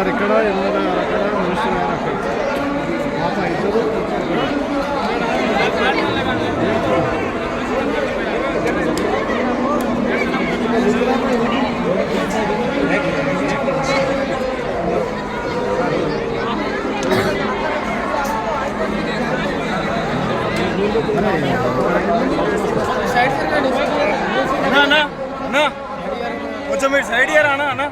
గారు ఇక్కడ ఎమ్మెల్యే గారు అక్కడ మినిస్టర్ గారు అక్కడ. పాప ఇద్దరు. అన్నా అన్నా అన్నా. కొంచెం మీరు సైడ్ ఇయ్యారా అన్న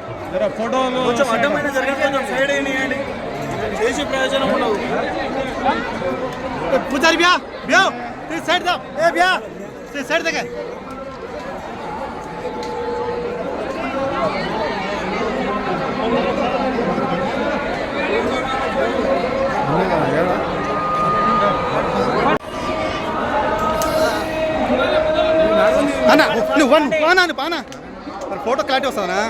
ఫోటోలు కొంచెం అడ్డమైన జరిగింది కొంచెం సైడ్ అయినాయండి చేసి ప్రయోజనం ఉండవు పూజారి బ్యా బ్యా సైడ్ దా. ఏ బ్యా సైడ్ దగ్గర. అన్న నువ్వు అన్న పానా పానా మరి ఫోటో క్లారిటీ వస్తుందనా?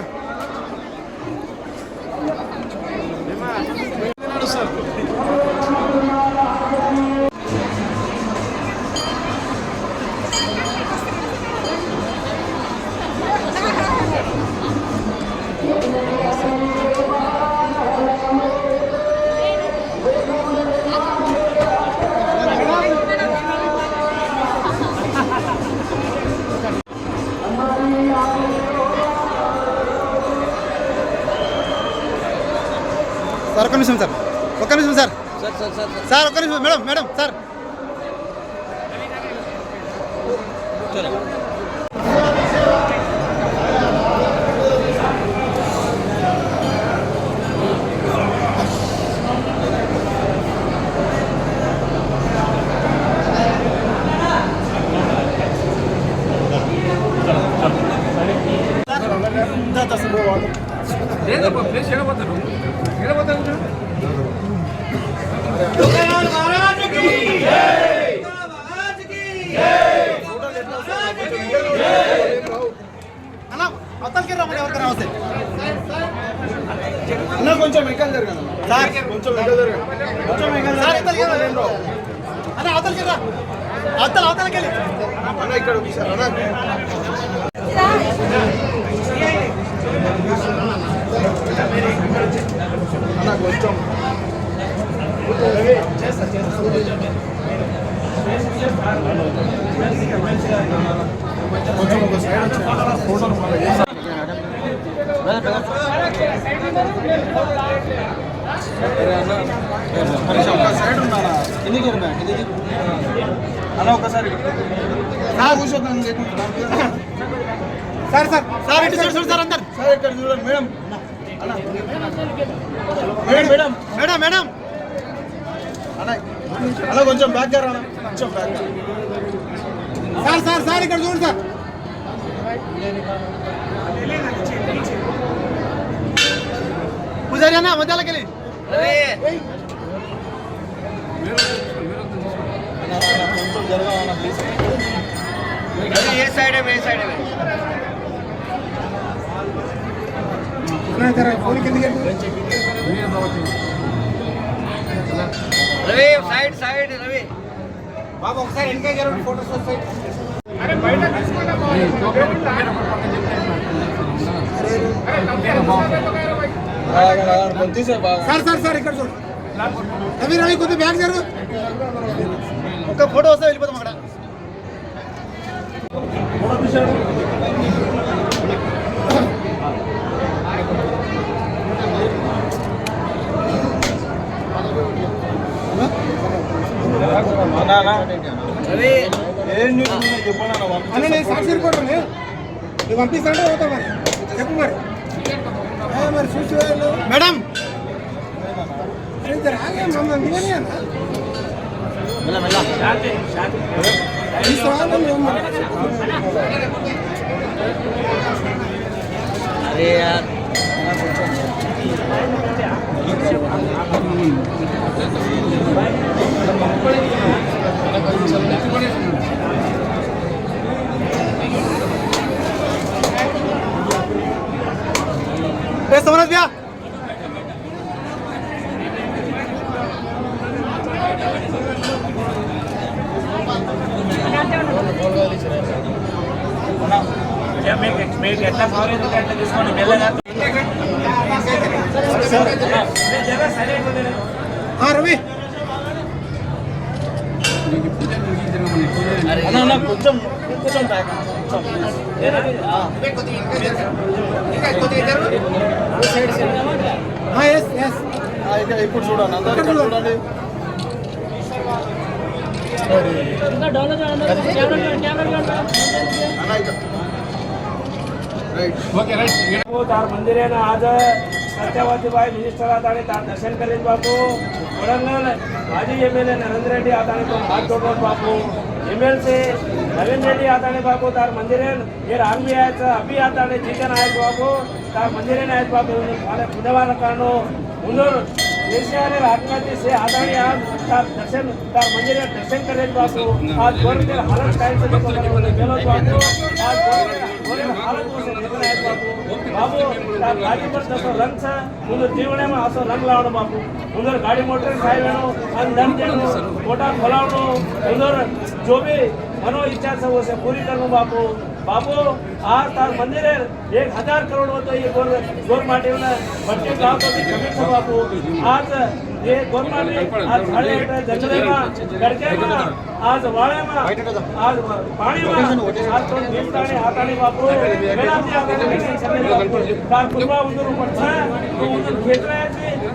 నిమిషం సార్ ఒక్క నిమిషం సార్ సార్ ఒక్క నిమిషం మేడం మేడం సార్ అన్న అవతలకి రమ్మని ఎవరికైనా వస్తే అన్న కొంచెం ఎక్కలు జరగదు సార్ కొంచెం ఎక్కలు జరగదు కొంచెం ఎక్కలు సార్ అవతలకి రా. అన్న అవతలకి రా. అవతల అవతలకి వెళ్ళి. అన్న ఇక్కడ ఒకసారి అన్న. అన్న కొంచెం కొంచెం ఒక సైడ్ ఫోటోలు మళ్ళీ సైడ్ ఉన్నారా కిందికి కిందికి ఒకసారి సార్ సార్ సార్ సార్ అందరు సార్ ఇక్కడ చూడండి madam madam madam madam madam. కొంచెం బ్యాక్ గారు కొంచెం బ్యాక్ సార్ సార్ సార్ ఇక్కడ చూడు సార్. పూజారి అన్న మధ్యలోకి వెళ్ళి కొంచెం జరగాలన్న ఏ సైడ్ ఏ side Ravi side side Ravi. బాబు ఒకసారి వెనక జరగండి ఫోటోస్ వస్తాయి. తీసే బాగా సార్ సార్ సార్ ఇక్కడ చూడు. రవి రవి కొద్దిగా బ్యాగ్ జరుగు. ఒక ఫోటో వస్తే వెళ్ళిపోతాం అక్కడ రవి ఏం న్యూస్ చెప్పండి అన్న అన్న నేను సాక్షి రిపోర్ట్ నువ్వు పంపిస్తాంటే పోతా మరి చెప్పు మరి మరి చూసి మేడం అరే యార్ ए समझ गया మీకు మీకు ఎట్లా సౌకర్యం ఉంటే అట్లా తీసుకోండి మెల్లగా మీరు జర సైలెంట్ ఉండండి. ఆ, రవి అన్న అన్న కొంచెం కొంచెం బ్యాక్ ఆ, ఎస్ ఎస్ ఇక ఇప్పుడు చూడండి అందరు ఇక్కడ చూడండి అన్న ఇక్కడ તાર મંદિરે આજ સત્યવતીભાઈ મિનિસ્ટર હતા તાર દર્શન કરીને બાપુ વડંગલ માજી એમએલએ નરેન્દ્ર રેડ્ડી હતા તો હાથ જોડો બાપુ ఎమ్మెల్సీ నవీన్ రెడ్డి ఆతానే బాబు తారు మందిరే ఏ ఆర్మీ ఆయత అభి ఆతానే జీతన్ ఆయత బాబు తారు మందిరే ఆయత బాబు వాళ్ళ బుధవారం కాను ఉన్నోరు కేసీఆర్ ఆత్మహత్య సే ఆదాని తారు దర్శన్ తారు మందిరే దర్శన్ కరేజ్ బాబు ఆ గోడ హాలత్ కాయ మేలో బాబు ఆ గోడ બાબુ આ ગાડી પર દસો રંગ છે. હું જીવણેમાં હસો રંગ લાવડો બાપુ હું ગાડી મોટર સાહેબ એનો અંધન જેનો મોટા ખોલાવડો હું જો બી મનો ઈચ્છા સૌ છે પૂરી કરવું બાપુ. બાપુ, આ તાર મંદિરે એક હજાર કરોડ હતો એ ગોર ગોર માટેના ભટ્ટી ગામ પછી જમીન છે બાપુ. આજ એ ગોરમાની આજ સાડે અઢારે જંગલેમાં ગડકેમાં આજ વાળામાં, આજ પાણીમાં, આજ તો દિવસાને હાથાની વાપરો. વેલાથી આપણે છે.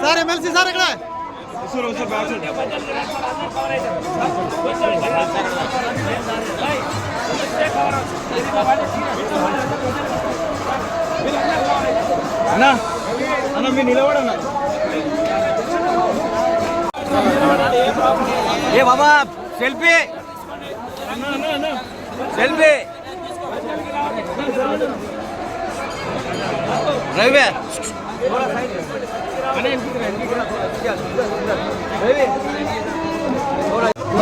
Sir M L C sir ಇಕಡೆ సార్ అన్న అన్న మీరు నిలబడన్నా. ఏ బాబా సెల్ఫీ. సెల్ఫీ. రవి రవి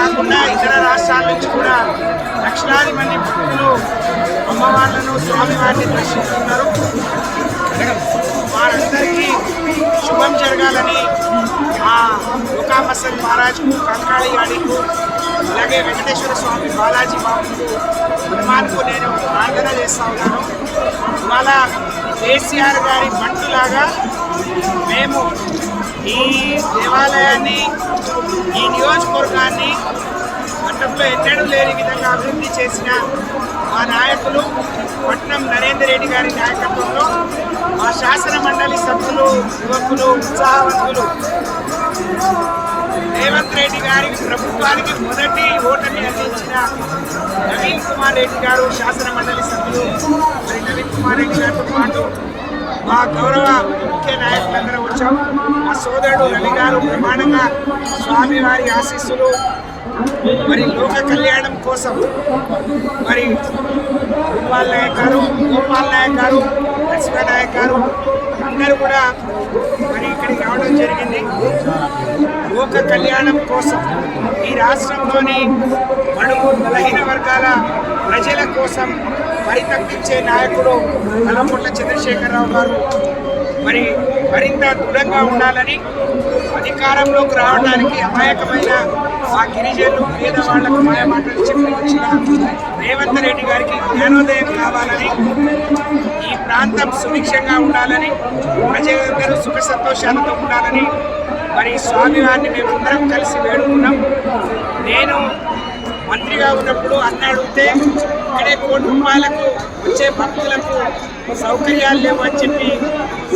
కాకుండా ఇతర రాష్ట్రాల నుంచి కూడా లక్షలాది మంది భక్తులు అమ్మవార్లను స్వామివారిని దర్శిస్తున్నారు. వారందరికీ శుభం జరగాలని ఆ లుకామసన్ మహారాజ్కు కంకాళి గాడికు అలాగే వెంకటేశ్వర స్వామి బాలాజీ బాబుకు హనుమాన్కు నేను ప్రార్థన చేస్తా ఉన్నాను. ఇవాళ కేసీఆర్ గారి బంటులాగా మేము ఈ దేవాలయాన్ని ఈ నియోజకవర్గాన్ని గతంలో ఎన్నడూ లేని విధంగా అభివృద్ధి చేసిన మా నాయకులు పట్నం నరేందర్ రెడ్డి గారి నాయకత్వంలో మా శాసన మండలి సభ్యులు యువకులు ఉత్సాహవంతులు రేవంత్ రెడ్డి గారి ప్రభుత్వానికి మొదటి ఓటమి అందించిన నవీన్ కుమార్ రెడ్డి గారు శాసన మండలి సభ్యులు మరి నవీన్ కుమార్ రెడ్డి గారితో పాటు మా గౌరవ ముఖ్య నాయకులందరూ వచ్చాం. మా సోదరుడు రవి గారు ప్రమాణంగా స్వామివారి ఆశీస్సులు మరి లోక కళ్యాణం కోసం మరి గోపాల్ నాయక్ గారు గోపాల్ నాయక్ గారు నరసింహ నాయక్ గారు అందరూ కూడా మరి ఇక్కడికి రావడం జరిగింది. లోక కళ్యాణం కోసం ఈ రాష్ట్రంలోని బడుగు బలహీన వర్గాల ప్రజల కోసం పరితప్పించే నాయకుడు కల్వకుంట్ల చంద్రశేఖరరావు గారు. మరి మరింత దృఢంగా ఉండాలని అధికారంలోకి రావడానికి అమాయకమైన ఆ గిరిజనులు పేదవాళ్ళకు మాయ మాటలు చెప్పి వచ్చిన రేవంత్ రెడ్డి గారికి జ్ఞానోదయం కావాలని ఈ ప్రాంతం సుభిక్షంగా ఉండాలని ప్రజలందరూ సుఖ సంతోషాలతో ఉండాలని మరి స్వామివారిని మేమందరం కలిసి వేడుకున్నాం. నేను మంత్రిగా ఉన్నప్పుడు అన్న అడిగితే ఇక్కడే కోటి రూపాయలకు వచ్చే భక్తులకు సౌకర్యాలు లేవని చెప్పి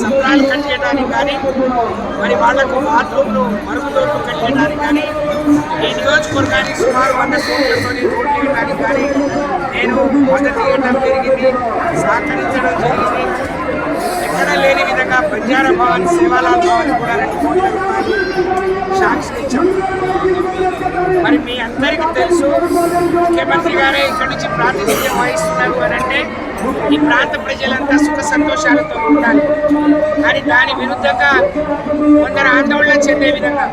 సత్రాలు కట్టేయడానికి కానీ మరి వాళ్ళకు బాత్రూమ్లు మరుగుదొడ్లు కట్టేయడానికి కానీ ఈ నియోజకవర్గానికి సుమారు వంద కోట్లతోని రోడ్లు వేయడానికి కానీ నేను మొదటి ఇవ్వడం జరిగింది. సహకరించడం జరిగింది. ఎక్కడ లేని బంజారా భవన్ సేవాలాల్ భవన్ కూడా రెండు కోట్ల రూపాయలు సాక్షి ఇచ్చాం మరి మీ అందరికీ తెలుసు ముఖ్యమంత్రి గారే ఇక్కడి నుంచి ప్రాతినిధ్యం వహిస్తున్నారు అని అంటే ఈ ప్రాంత ప్రజలంతా సుఖ సంతోషాలతో ఉండాలి కానీ దాని విరుద్ధంగా కొందరు ఆందోళన చెందే విధంగా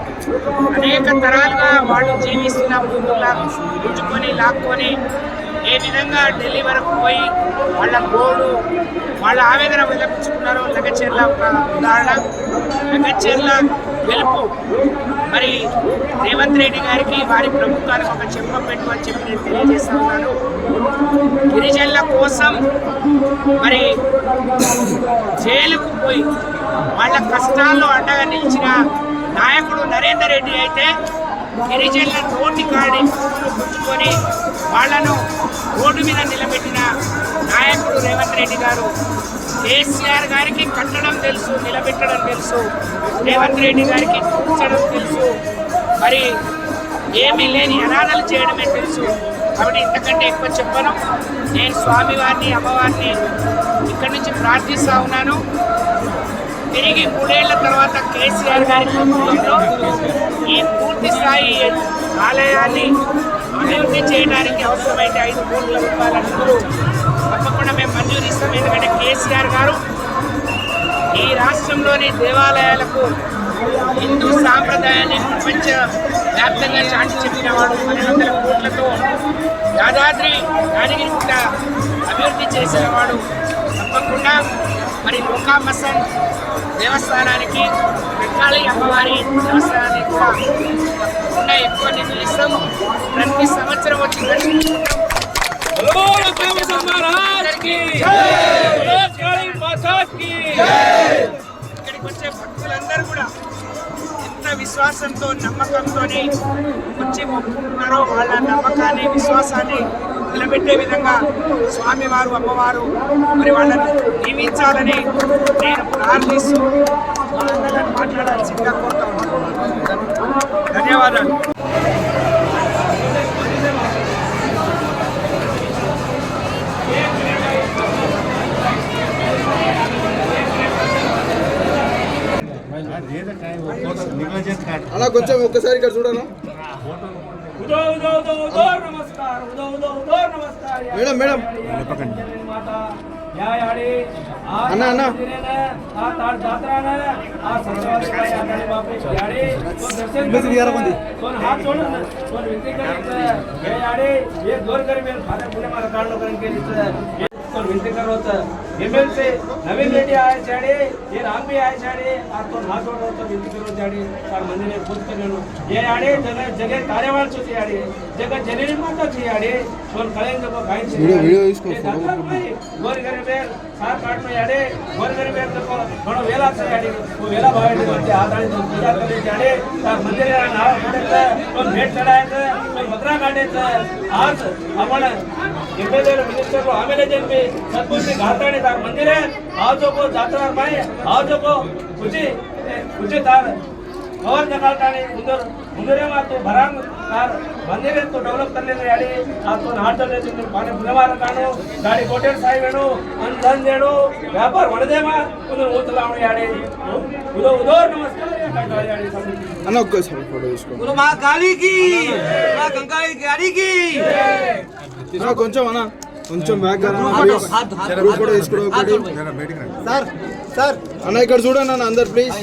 అనేక తరాలుగా వాళ్ళు జీవిస్తున్న భూములను గుంజుకొని లాక్కొని ఏ విధంగా ఢిల్లీ వరకు పోయి వాళ్ళ గోడు వాళ్ళ ఆవేదన విలపించుకున్నారో లగచెర్ల ఒక ఉదాహరణ లగచెర్ల గెలుపు. మరి రేవంత్ రెడ్డి గారికి వారి ప్రభుత్వానికి ఒక చెప్ప పెట్టు అని చెప్పి నేను తెలియజేస్తా ఉన్నాను గిరిజనుల కోసం మరి జైలుకు పోయి వాళ్ళ కష్టాల్లో అండగా నిలిచిన నాయకుడు నరేందర్ రెడ్డి అయితే గిరిజనుల తోటి కాడి పుచ్చుకొని వాళ్ళను రోడ్డు మీద నిలబెట్టిన నాయకుడు రేవంత్ రెడ్డి గారు కేసీఆర్ గారికి కట్టడం తెలుసు నిలబెట్టడం తెలుసు రేవంత్ రెడ్డి గారికి కూర్చడం తెలుసు. మరి ఏమీ లేని అనాథలు చేయడమే తెలుసు. కాబట్టి ఇంతకంటే ఎక్కువ చెప్పను. నేను స్వామివారిని అమ్మవారిని ఇక్కడి నుంచి ప్రార్థిస్తా ఉన్నాను. తిరిగి మూడేళ్ళ తర్వాత కేసీఆర్ గారి ప్రభుత్వంలో ఈ పూర్తి స్థాయి ఆలయాన్ని అభివృద్ధి చేయడానికి అవసరమైతే ఐదు కోట్ల రూపాయల నిధులు తప్పకుండా మేము మంజూరు ఇస్తాం. ఎందుకంటే కేసీఆర్ గారు ఈ రాష్ట్రంలోని దేవాలయాలకు హిందూ సాంప్రదాయాన్ని ప్రపంచ వ్యాప్తంగా చాటి చెప్పిన వాడు. పది వందల కోట్లతో యాదాద్రి యాదగిరిగుట్ట అభివృద్ధి చేసిన వాడు. తప్పకుండా మరి లోకా మసన్ దేవస్థానానికి వెంకాళి అమ్మవారి దేవస్థానానికి కూడా తప్పకుండా ఎక్కువ నిధులు ఇస్తాం ప్రతి సంవత్సరం వచ్చి దర్శించుకుంటాం ఇక్కడికి వచ్చే భక్తులందరూ కూడా ఎంత విశ్వాసంతో నమ్మకంతో వచ్చి మొక్కుకుంటున్నారో వాళ్ళ నమ్మకాన్ని విశ్వాసాన్ని నిలబెట్టే విధంగా స్వామివారు అమ్మవారు మరి వాళ్ళని దీవించాలని మాట్లాడాల్సిందిగా కోరుతా ఉన్నాను ధన్యవాదాలు. అలా కొంచెం ఒక్కసారి ఇక్కడ చూడనా? Madam, madam. మాత యా యాడి ఆ అన్న, అన్న. మందిరేన, ఆ తాడ్ జాతరాన ఆ సత్యవాది కాయ ఆడాడి బాపు యాడి तो दर्शन कोण हात जोडून कोण विनती करीत हे याडे हे दोर करी मेल फादर पुणे मला काढलो करून केली कोण विनती करत एमएलसी नवीन रेड्डी आहे छाडे हे राम भी आहे छाडे आ तो हात जोडत विनती करू छाडे तार मंदिरे खुद करेनो हे याडे जग जगे कार्यवाळ चुती याडे जग जननी माता ची याडे कोण कळेन जग काय छे వీడియో- వీడియో తీసుకో, हे दाखला नाही. गोर गरीब आहे, सात आठ नो याडे गोर गरीब आहे तर घणो वेला છે याडे वो वेला भावे वरती हात आणि पूजा करायची याडे तार मंदिरे नाव पडायचं कोण भेट चढायचं कोण बकरा काढायचं आज आपण एमएलए मिनिस्टर को आमेले जन्मे सद्बुद्धी घाटाने તાર મંદિરે આવજો કો જાત્રા ભાઈ આવજો કો ખુજી ખુજી તાર ખબર નકાલતાની ઉંદર ઉંદરેમાં તો ભરાંગ તાર મંદિરે તો ડેવલપ કરને યાડી આ તો નાટલે તો પાને બુલવાર કાનો ગાડી કોટેર સાહેબ એનો અંધન દેડો વ્યાપાર વણદેમાં ઉંદર ઉતલાવણ યાડી ઉદો ઉદોર નમસ્કાર. અનો કોઈ સર ફોટો इसको ગુરુ માં કાલી કી માં ગંગાઈ ગાડી કી. ના ગોંચો મના కొంచెం సార్ సార్ అన్న ఇక్కడ చూడండి అన్న అందరు ప్లీజ్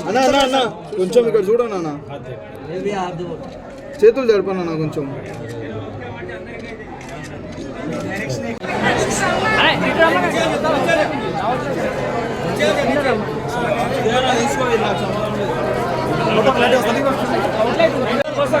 అన్న అన్న అన్న కొంచెం ఇక్కడ చూడండి అన్న చేతులు అన్న కొంచెం కోసం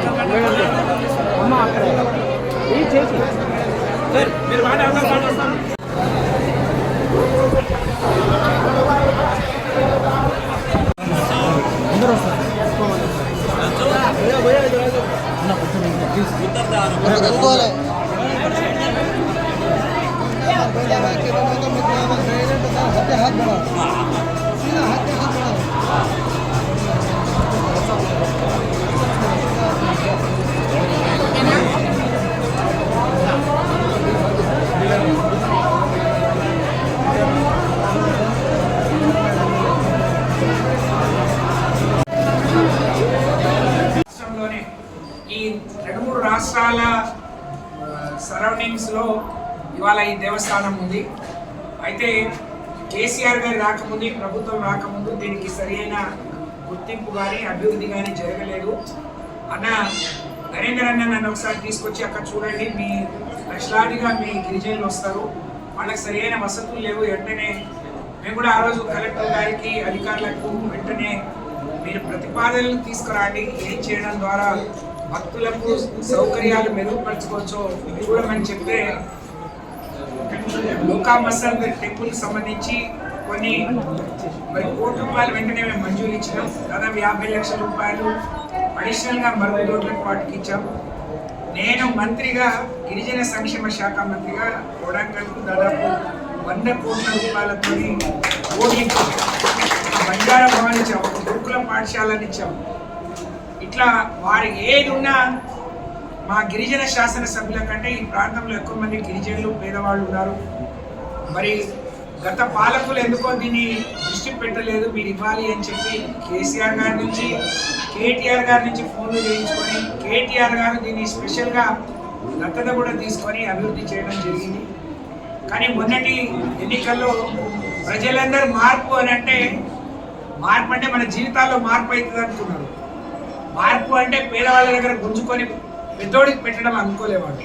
రాష్ట్రాల సరౌండింగ్స్లో ఇవాళ ఈ దేవస్థానం ఉంది. అయితే కేసీఆర్ గారు రాకముందు ఈ ప్రభుత్వం రాకముందు దీనికి సరైన గుర్తింపు కానీ అభివృద్ధి కానీ జరగలేదు. అన్న నరేంద్ర అన్న నన్ను ఒకసారి తీసుకొచ్చి అక్కడ చూడండి మీ లక్షలాదిగా మీ గిరిజనులు వస్తారు. వాళ్ళకి సరైన వసతులు లేవు. వెంటనే మేము కూడా ఆ రోజు కలెక్టర్ గారికి అధికారులకు వెంటనే మీరు ప్రతిపాదనలు తీసుకురండి. ఏం చేయడం ద్వారా భక్తులకు సౌకర్యాలు మెరుగుపరచుకోవచ్చో. చూడమని చెప్తే లోకా మసద్ టెంపుల్ సంబంధించి కొన్ని మరి కోటి రూపాయలు వెంటనే మేము మంజూరు ఇచ్చినాం. దాదాపు యాభై లక్షల రూపాయలు అడిషనల్గా మరో మరుగుదొడ్లకు వాటికి ఇచ్చాం. నేను మంత్రిగా గిరిజన సంక్షేమ శాఖ మంత్రిగా కొడంగల్కు దాదాపు వంద కోట్ల రూపాయలతో ఓడి బంజారా భవన్ ఇచ్చాం. గురుకుల పాఠశాలను ఇచ్చాం. ఇట్లా వారు ఏది ఉన్నా మా గిరిజన శాసన సభ్యుల కంటే ఈ ప్రాంతంలో ఎక్కువ మంది గిరిజనులు పేదవాళ్ళు ఉన్నారు. మరి గత పాలకులు ఎందుకో దీన్ని దృష్టి పెట్టలేదు మీరు ఇవ్వాలి అని చెప్పి కేసీఆర్ గారి నుంచి కేటీఆర్ గారి నుంచి ఫోన్లు చేయించుకొని కేటీఆర్ గారు దీన్ని స్పెషల్గా దత్తత కూడా తీసుకొని అభివృద్ధి చేయడం జరిగింది. కానీ మొన్నటి ఎన్నికల్లో ప్రజలందరూ మార్పు అని అంటే మార్పు అంటే మన జీవితాల్లో మార్పు అవుతుంది అనుకున్నారు మార్పు అంటే పేదవాళ్ళ దగ్గర గుంజుకొని పెద్దోడికి పెట్టడం అనుకోలేవాడు.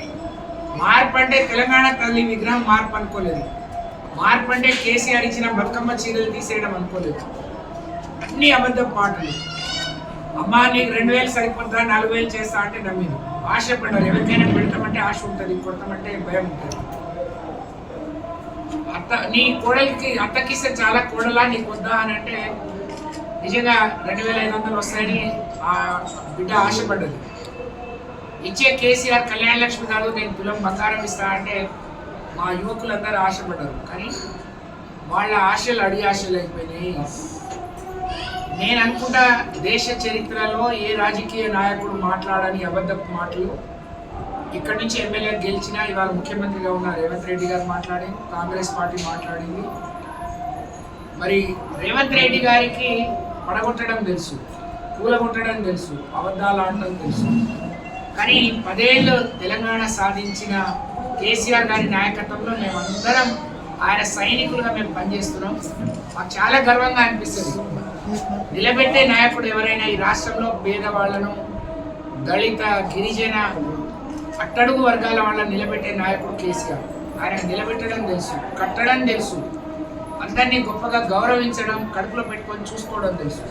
మార్పు అంటే తెలంగాణ తల్లి విగ్రహం మార్పు అనుకోలేదు. మార్పు అంటే కేసీఆర్ ఇచ్చిన బతుకమ్మ చీరలు తీసేయడం అనుకోలేదు. అన్ని అబద్ధ మాటలు. అమ్మా నీకు రెండు వేలు సరిపోతుందా? నాలుగు వేలు చేస్తా అంటే నమ్మింది ఆశ పడ్డారు ఎవరికైనా పెడతామంటే ఆశ ఉంటుంది. కొడతామంటే భయం ఉంటుంది. అత్త నీ కోడలికి అత్తకిస్తే చాలా కోడలా నీకు వద్దా అని అంటే నిజంగా రెండు వేల ఐదు వందలు వస్తాయని ఆ బిడ్డ ఆశపడ్డది. ఇచ్చే కేసీఆర్ కళ్యాణ లక్ష్మి గారు నేను తులం బంగారం ఇస్తా అంటే మా యువకులందరూ ఆశపడ్డారు. కానీ వాళ్ళ ఆశలు అడి ఆశలు అయిపోయినాయి. నేను అనుకుంటా దేశ చరిత్రలో ఏ రాజకీయ నాయకుడు మాట్లాడని అబద్ధపు మాటలు ఇక్కడి నుంచి ఎమ్మెల్యే గెలిచినా ఇవాళ ముఖ్యమంత్రిగా ఉన్న రేవంత్ రెడ్డి గారు మాట్లాడింది కాంగ్రెస్ పార్టీ మాట్లాడింది. మరి రేవంత్ రెడ్డి గారికి పడగొట్టడం తెలుసు. కూలగొట్టడం తెలుసు అబద్ధాలు ఆడటం తెలుసు. కానీ పదేళ్ళు తెలంగాణ సాధించిన కేసీఆర్ గారి నాయకత్వంలో మేమందరం ఆయన సైనికులుగా మేము పనిచేస్తున్నాం. మాకు చాలా గర్వంగా అనిపిస్తుంది. నిలబెట్టే నాయకుడు ఎవరైనా ఈ రాష్ట్రంలో పేదవాళ్ళను దళిత గిరిజన అట్టడుగు వర్గాల వాళ్ళని నిలబెట్టే నాయకుడు కేసీఆర్. ఆయన నిలబెట్టడం తెలుసు కట్టడం తెలుసు. అందరినీ గొప్పగా గౌరవించడం కడుపులో పెట్టుకొని చూసుకోవడం తెలుసు.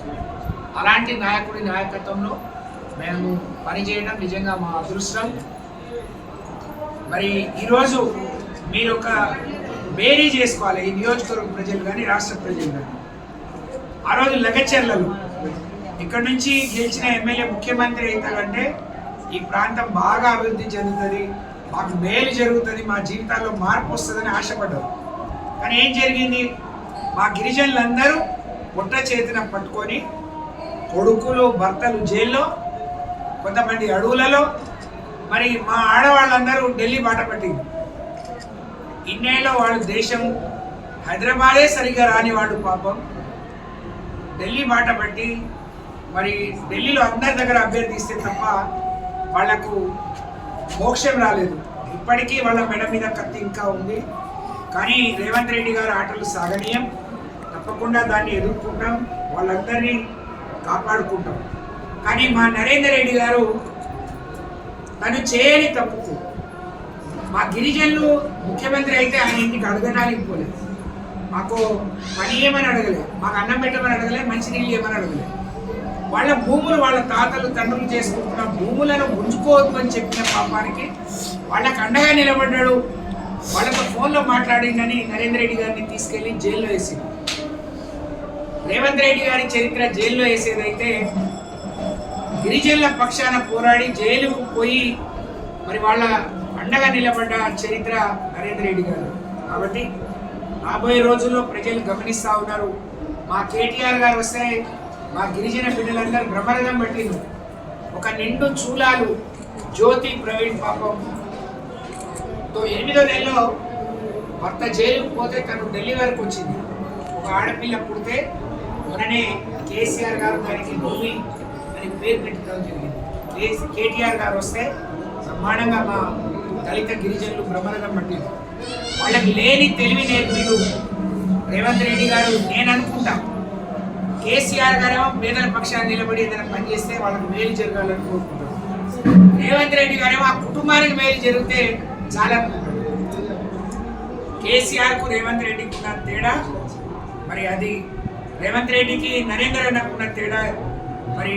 అలాంటి నాయకుడి నాయకత్వంలో మేము పనిచేయడం నిజంగా మా అదృష్టం. మరి ఈరోజు మీరు ఒక బేరీ చేసుకోవాలి ఈ నియోజకవర్గ ప్రజలు కానీ రాష్ట్ర ప్రజలు కానీ. ఆ రోజు లగచర్లలో. ఇక్కడ నుంచి గెలిచిన ఎమ్మెల్యే ముఖ్యమంత్రి అవుతాడంటే ఈ ప్రాంతం బాగా అభివృద్ధి చెందుతుంది మాకు మేలు జరుగుతుంది మా జీవితాల్లో మార్పు వస్తుందని ఆశపడ్డారు. కానీ ఏం జరిగింది? మా గిరిజనులందరూ ఒట్ట చేతిన పట్టుకొని కొడుకులు భర్తలు జైల్లో కొంతమంది అడవులలో. మరి మా ఆడవాళ్ళందరూ ఢిల్లీ బాట పట్టింది ఇన్నేళ్ళలో వాళ్ళు దేశం హైదరాబాదే సరిగ్గా రాని వాళ్ళు పాపం. ఢిల్లీ బాట పట్టి మరి ఢిల్లీలో అందరి దగ్గర అభ్యర్థిస్తే తప్ప వాళ్ళకు మోక్షం రాలేదు. ఇప్పటికీ వాళ్ళ మెడ మీద కత్తి ఇంకా ఉంది. కానీ రేవంత్ రెడ్డి గారి ఆటలు సాగనీయం. తప్పకుండా దాన్ని ఎదుర్కొంటాం. వాళ్ళందరినీ కాపాడుకుంటాం. కానీ మా నరేందర్ రెడ్డి గారు తను చేయని తప్పుకు మా గిరిజనులు ముఖ్యమంత్రి అయితే ఆయన ఇంటికి అడగడానికి పోలేదు. మాకు పని ఏమని అడగలేదు. మాకు అన్నం పెట్టమని అడగలేదు మంచినీళ్ళు ఏమని అడగలేదు. వాళ్ళ భూములు వాళ్ళ తాతలు తండ్రులు చేసుకుంటున్న భూములను ఉంచుకోవద్దు అని చెప్పిన పాపానికి వాళ్ళకు అండగా నిలబడ్డాడు. వాళ్ళతో ఫోన్లో మాట్లాడిందని నరేంద్ర రెడ్డి గారిని తీసుకెళ్ళి జైల్లో వేసింది. రేవంత్ రెడ్డి గారి చరిత్ర జైల్లో వేసేదైతే గిరిజనుల పక్షాన పోరాడి జైలుకు పోయి మరి వాళ్ళ అండగా నిలబడ్డ చరిత్ర నరేంద్ర రెడ్డి గారు. కాబట్టి రాబోయే రోజుల్లో ప్రజలు గమనిస్తూ ఉన్నారు. మా కేటీఆర్ గారు వస్తే మా గిరిజన బిడ్డలందరూ బ్రహ్మరథం పట్టింది ఒక నిండు చూలాలు జ్యోతి ప్రవీణ్ పాపం. తో ఎనిమిదో నెలలో భర్త జైలుకు పోతే తను ఢిల్లీ వరకు వచ్చింది. ఒక ఆడపిల్ల పుడితే మొన్ననే కేసీఆర్ గారు దానికి భూమి అని పేరు పెట్టడం జరిగింది. కేటీఆర్ గారు వస్తే బ్రహ్మాండంగా మా దళిత గిరిజనులు బ్రహ్మరథం పట్టింది. వాళ్ళకి లేని తెలివి మీరు రేవంత్ రెడ్డి గారు నేను అనుకుంటా. కేసీఆర్ గారేమో పేదల పక్షాన్ని నిలబడి ఏదైనా పనిచేస్తే వాళ్ళకి మేలు జరగాలని కోరుకుంటారు. రేవంత్ రెడ్డి గారేమో ఆ కుటుంబానికి మేలు జరిగితే చాలా కేసీఆర్కు రేవంత్ రెడ్డికి ఉన్న తేడా మరి అది రేవంత్ రెడ్డికి నరేంద్ర అన్నకు ఉన్న తేడా మరి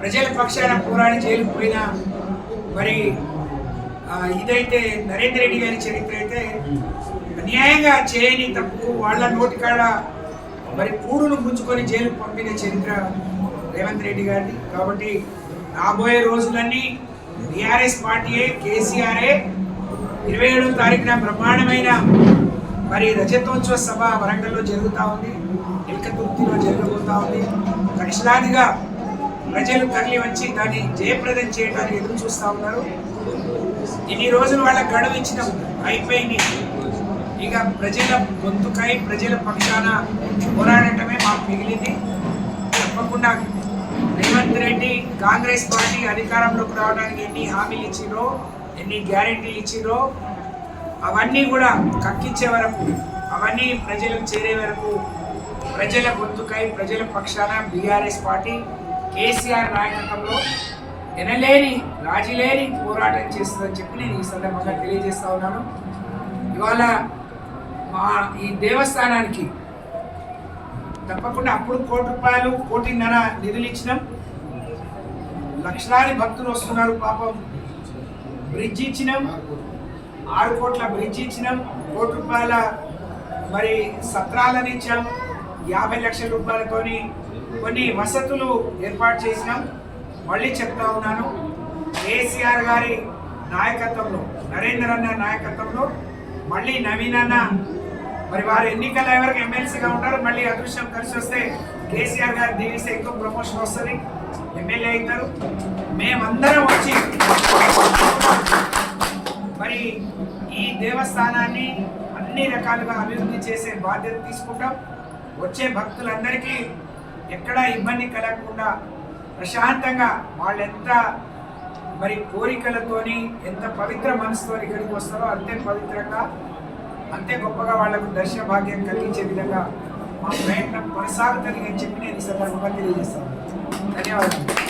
ప్రజల పక్షాన పోరాడి జైలుకు పోయిన మరి ఇదైతే నరేంద్ర రెడ్డి గారి చరిత్ర అయితే అన్యాయంగా చేయని తప్పు వాళ్ళ నోటికాడ మరి కూడును గుంజుకొని జైలుకు పంపిన చరిత్ర రేవంత్ రెడ్డి గారిది. కాబట్టి రాబోయే రోజులన్నీ టీఆర్ఎస్ పార్టీయే కేసీఆర్ఏ ఇరవై ఏడవ తారీఖున బ్రహ్మాండమైన మరి రజతోత్సవ సభ వరంగల్లో జరుగుతూ ఉంది. ఏకతృప్తిలో జరగబోతా ఉంది. లక్షలాదిగా ప్రజలు తరలి వచ్చి దాన్ని జయప్రదం చేయడానికి ఎదురు చూస్తూ ఉన్నారు. ఇన్ని రోజులు వాళ్ళ గడువు ఇచ్చిన. అయిపోయింది. ఇక ప్రజల గొంతుకై ప్రజల పక్షాన పోరాడటమే మాకు మిగిలింది. తప్పకుండా రేవంత్ రెడ్డి కాంగ్రెస్ పార్టీ అధికారంలోకి రావడానికి ఎన్ని హామీలు ఇచ్చిరో ఎన్ని గ్యారెంటీలు ఇచ్చిరో అవన్నీ కూడా కక్కించే వరకు అవన్నీ ప్రజలకు చేరే వరకు ప్రజల గొంతుకై ప్రజల పక్షాన బీఆర్ఎస్ పార్టీ కేసీఆర్ నాయకత్వంలో ఎనలేని రాజీలేని పోరాటం చేస్తుందని చెప్పి నేను ఈ సందర్భంగా తెలియజేస్తా ఉన్నాను. ఇవాళ మా ఈ దేవస్థానానికి తప్పకుండా అప్పుడు కోటి రూపాయలు కోటిన్నర నిధులు ఇచ్చినాం. లక్షలాది భక్తులు వస్తున్నారు పాపం. బ్రిడ్జ్ ఇచ్చినాం. ఆరు కోట్ల బ్రిడ్జ్ ఇచ్చినాం. కోటి రూపాయల మరి సత్రాలను ఇచ్చాం. యాభై లక్షల రూపాయలతోని కొన్ని వసతులు ఏర్పాటు చేసినాం. మళ్ళీ చెప్తా ఉన్నాను కేసీఆర్ గారి నాయకత్వంలో నరేంద్ర అన్న నాయకత్వంలో మళ్ళీ నవీన్ అన్న మరి వారు ఎన్నికల వరకు ఎమ్మెల్సీగా ఉంటారు మళ్ళీ అదృష్టం కలిసి వస్తే కేసీఆర్ గారు దీవిస్తే ఎక్కువ ప్రమోషన్ వస్తుంది. ఎమ్మెల్యే అవుతారు. మేమందరం వచ్చి మరి ఈ దేవస్థానాన్ని అన్ని రకాలుగా అభివృద్ధి చేసే బాధ్యత తీసుకుంటాం. వచ్చే భక్తులందరికీ ఎక్కడా ఇబ్బంది కలగకుండా ప్రశాంతంగా వాళ్ళెంత మరి కోరికలతోని ఎంత పవిత్ర మనసుతో ఇక్కడికి వస్తారో అంతే పవిత్రంగా అంతే గొప్పగా వాళ్ళకు దర్శన భాగ్యం కలిగించే విధంగా మా ప్రయత్నం కొనసాగుతుంది అని చెప్పి నేను ఈ సందర్భంగా తెలియజేస్తాను. ధన్యవాదాలు.